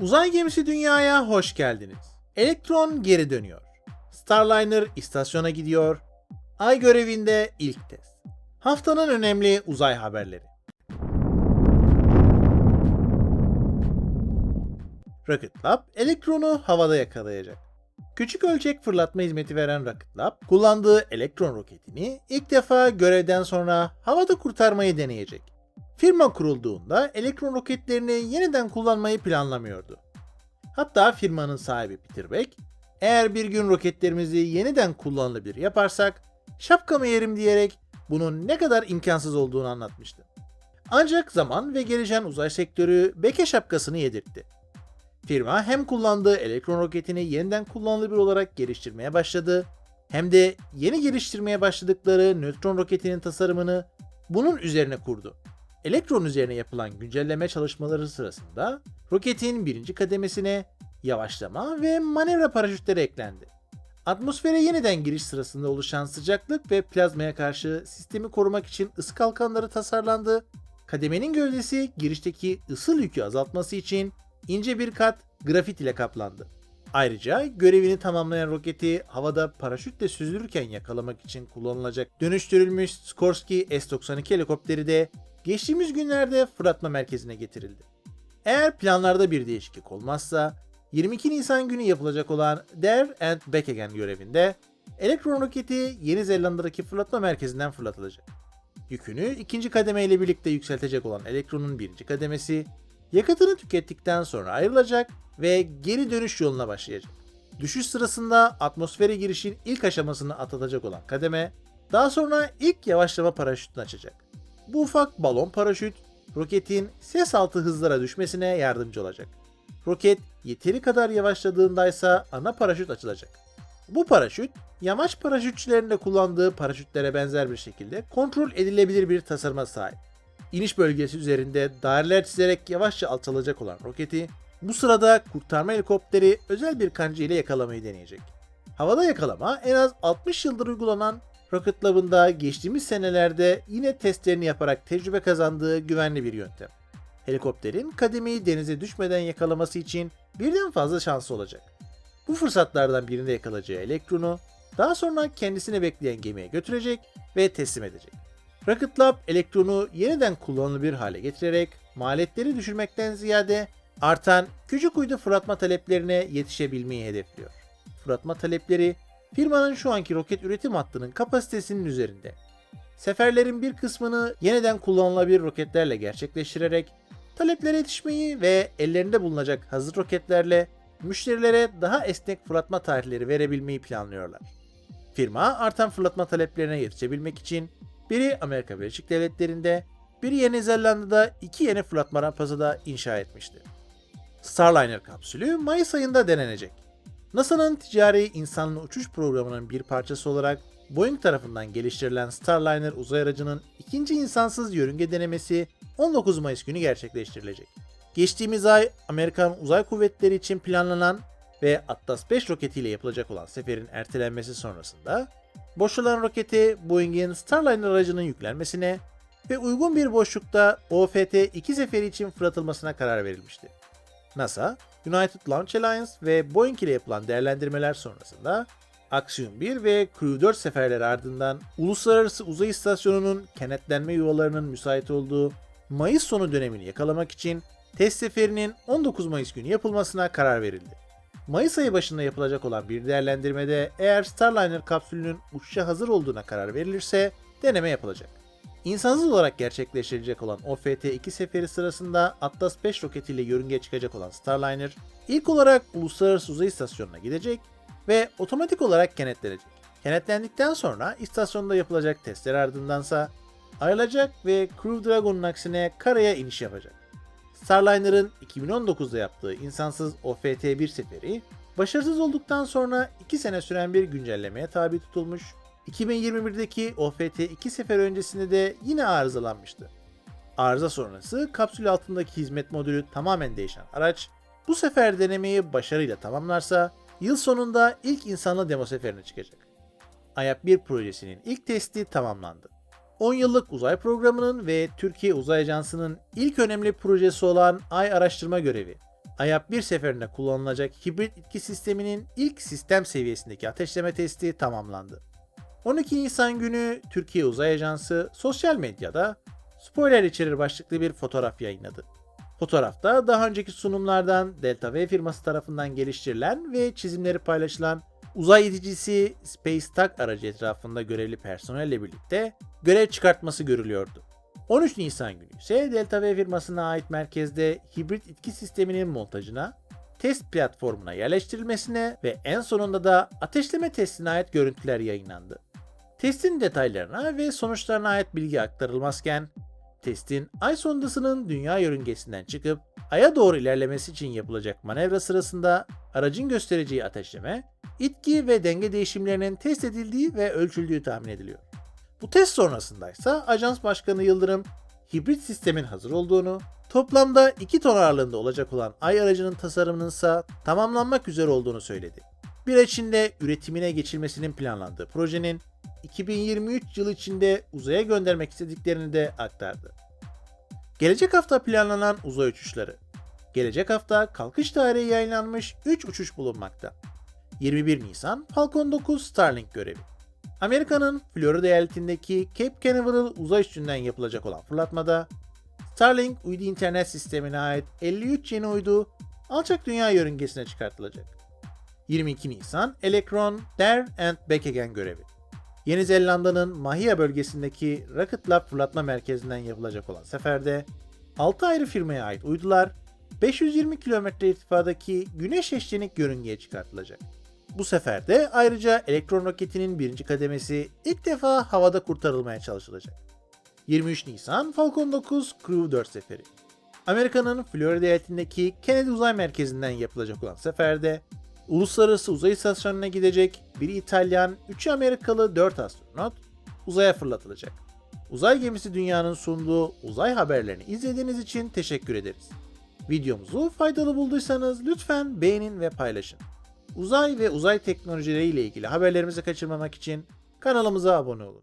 Uzay gemisi dünyaya hoş geldiniz. Elektron geri dönüyor. Starliner istasyona gidiyor. Ay görevinde ilk test. Haftanın önemli uzay haberleri. Rocket Lab elektronu havada yakalayacak. Küçük ölçek fırlatma hizmeti veren Rocket Lab, kullandığı elektron roketini ilk defa görevden sonra havada kurtarmayı deneyecek. Firma kurulduğunda elektron roketlerini yeniden kullanmayı planlamıyordu. Hatta firmanın sahibi Peter Beck, eğer bir gün roketlerimizi yeniden kullanılabilir yaparsak, şapkamı yerim diyerek bunun ne kadar imkansız olduğunu anlatmıştı. Ancak zaman ve gelişen uzay sektörü Beck'e şapkasını yedirtti. Firma hem kullandığı elektron roketini yeniden kullanılabilir olarak geliştirmeye başladı, hem de yeni geliştirmeye başladıkları nötron roketinin tasarımını bunun üzerine kurdu. Elektron üzerine yapılan güncelleme çalışmaları sırasında roketin birinci kademesine yavaşlama ve manevra paraşütleri eklendi. Atmosfere yeniden giriş sırasında oluşan sıcaklık ve plazmaya karşı sistemi korumak için ısı kalkanları tasarlandı. Kademenin gövdesi girişteki ısı yükü azaltması için ince bir kat grafit ile kaplandı. Ayrıca görevini tamamlayan roketi havada paraşütle süzülürken yakalamak için kullanılacak dönüştürülmüş Skorsky S-92 helikopteri de geçtiğimiz günlerde fırlatma merkezine getirildi. Eğer planlarda bir değişiklik olmazsa 22 Nisan günü yapılacak olan There and Back Again görevinde elektron roketi Yeni Zelanda'daki fırlatma merkezinden fırlatılacak. Yükünü ikinci kademe ile birlikte yükseltecek olan elektronun birinci kademesi yakıtını tükettikten sonra ayrılacak ve geri dönüş yoluna başlayacak. Düşüş sırasında atmosfere girişin ilk aşamasını atlatacak olan kademe, daha sonra ilk yavaşlama paraşütünü açacak. Bu ufak balon paraşüt, roketin ses altı hızlara düşmesine yardımcı olacak. Roket yeteri kadar yavaşladığında ise ana paraşüt açılacak. Bu paraşüt, yamaç paraşütçülerinde kullandığı paraşütlere benzer bir şekilde kontrol edilebilir bir tasarıma sahip. İniş bölgesi üzerinde daireler çizerek yavaşça alçalacak olan roketi, bu sırada kurtarma helikopteri özel bir kanca ile yakalamayı deneyecek. Havada yakalama en az 60 yıldır uygulanan Rocket Lab'ın da geçtiğimiz senelerde yine testlerini yaparak tecrübe kazandığı güvenli bir yöntem. Helikopterin kademeyi denize düşmeden yakalaması için birden fazla şansı olacak. Bu fırsatlardan birinde yakalayacağı elektronu daha sonra kendisine bekleyen gemiye götürecek ve teslim edecek. Rocket Lab elektronu yeniden kullanılabilir hale getirerek maliyetleri düşürmekten ziyade artan küçük uydu fırlatma taleplerine yetişebilmeyi hedefliyor. Fırlatma talepleri firmanın şu anki roket üretim hattının kapasitesinin üzerinde. Seferlerin bir kısmını yeniden kullanılabilir roketlerle gerçekleştirerek taleplere yetişmeyi ve ellerinde bulunacak hazır roketlerle müşterilere daha esnek fırlatma tarihleri verebilmeyi planlıyorlar. Firma artan fırlatma taleplerine yetişebilmek için biri Amerika Birleşik Devletleri'nde, biri Yeni Zelanda'da iki yeni fırlatma rampası da inşa etmişti. Starliner kapsülü Mayıs ayında denenecek. NASA'nın ticari insanlı uçuş programının bir parçası olarak Boeing tarafından geliştirilen Starliner uzay aracının ikinci insansız yörünge denemesi 19 Mayıs günü gerçekleştirilecek. Geçtiğimiz ay Amerikan Uzay Kuvvetleri için planlanan ve Atlas 5 roketiyle yapılacak olan seferin ertelenmesi sonrasında boşalan roketi Boeing'in Starliner aracının yüklenmesine ve uygun bir boşlukta OFT-2 seferi için fırlatılmasına karar verilmişti. NASA, United Launch Alliance ve Boeing ile yapılan değerlendirmeler sonrasında Aksiyon 1 ve Crew 4 seferleri ardından Uluslararası Uzay İstasyonu'nun kenetlenme yuvalarının müsait olduğu Mayıs sonu dönemini yakalamak için test seferinin 19 Mayıs günü yapılmasına karar verildi. Mayıs ayı başında yapılacak olan bir değerlendirmede eğer Starliner kapsülünün uçuşa hazır olduğuna karar verilirse deneme yapılacak. İnsansız olarak gerçekleştirilecek olan OFT-2 seferi sırasında Atlas 5 roketiyle yörüngeye çıkacak olan Starliner ilk olarak Uluslararası Uzay İstasyonu'na gidecek ve otomatik olarak kenetlenecek. Kenetlendikten sonra istasyonda yapılacak testler ardındansa ayrılacak ve Crew Dragon'un aksine karaya iniş yapacak. Starliner'ın 2019'da yaptığı insansız OFT-1 seferi başarısız olduktan sonra 2 sene süren bir güncellemeye tabi tutulmuş 2021'deki OFT-2 sefer öncesinde de yine arızalanmıştı. Arıza sonrası kapsül altındaki hizmet modülü tamamen değişen araç bu sefer denemeyi başarıyla tamamlarsa yıl sonunda ilk insanlı demo seferine çıkacak. Ayak 1 projesinin ilk testi tamamlandı. 10 yıllık uzay programının ve Türkiye Uzay Ajansı'nın ilk önemli projesi olan Ay Araştırma Görevi Ayap bir seferinde kullanılacak hibrit itki sisteminin ilk sistem seviyesindeki ateşleme testi tamamlandı. 12 Nisan günü Türkiye Uzay Ajansı sosyal medyada spoiler içerir başlıklı bir fotoğraf yayınladı. Fotoğrafta daha önceki sunumlardan Delta V firması tarafından geliştirilen ve çizimleri paylaşılan uzay iticisi Space Tug aracı etrafında görevli personelle birlikte görev çıkartması görülüyordu. 13 Nisan günü ise Delta V firmasına ait merkezde hibrit itki sisteminin montajına, test platformuna yerleştirilmesine ve en sonunda da ateşleme testine ait görüntüler yayınlandı. Testin detaylarına ve sonuçlarına ait bilgi aktarılmazken, testin ay sondasının dünya yörüngesinden çıkıp aya doğru ilerlemesi için yapılacak manevra sırasında aracın göstereceği ateşleme, itki ve denge değişimlerinin test edildiği ve ölçüldüğü tahmin ediliyor. Bu test sonrasındaysa Ajans Başkanı Yıldırım, hibrit sistemin hazır olduğunu, toplamda 2 ton ağırlığında olacak olan ay aracının tasarımının ise tamamlanmak üzere olduğunu söyledi. Bir içinde üretimine geçilmesinin planlandığı projenin 2023 yılı içinde uzaya göndermek istediklerini de aktardı. Gelecek hafta planlanan uzay uçuşları. Gelecek hafta kalkış tarihi yayınlanmış 3 uçuş bulunmakta. 21 Nisan Falcon 9 Starlink görevi. Amerika'nın Florida eyaletindeki Cape Canaveral uzay üstünden yapılacak olan fırlatmada Starlink uydu internet sistemine ait 53 yeni uydu alçak dünya yörüngesine çıkartılacak. 22 Nisan Electron There and Back Again görevi. Yeni Zelanda'nın Mahia bölgesindeki Rocket Lab fırlatma merkezinden yapılacak olan seferde 6 ayrı firmaya ait uydular 520 kilometre irtifadaki güneş eşlenik yörüngeye çıkartılacak. Bu sefer de ayrıca elektron roketinin birinci kademesi ilk defa havada kurtarılmaya çalışılacak. 23 Nisan Falcon 9 Crew 4 seferi. Amerika'nın Florida eyaletindeki Kennedy Uzay Merkezi'nden yapılacak olan seferde Uluslararası Uzay İstasyonu'na gidecek bir İtalyan, 3 Amerikalı 4 astronot uzaya fırlatılacak. Uzay gemisi dünyanın sunduğu uzay haberlerini izlediğiniz için teşekkür ederiz. Videomuzu faydalı bulduysanız lütfen beğenin ve paylaşın. Uzay ve uzay teknolojileri ile ilgili haberlerimizi kaçırmamak için kanalımıza abone olun.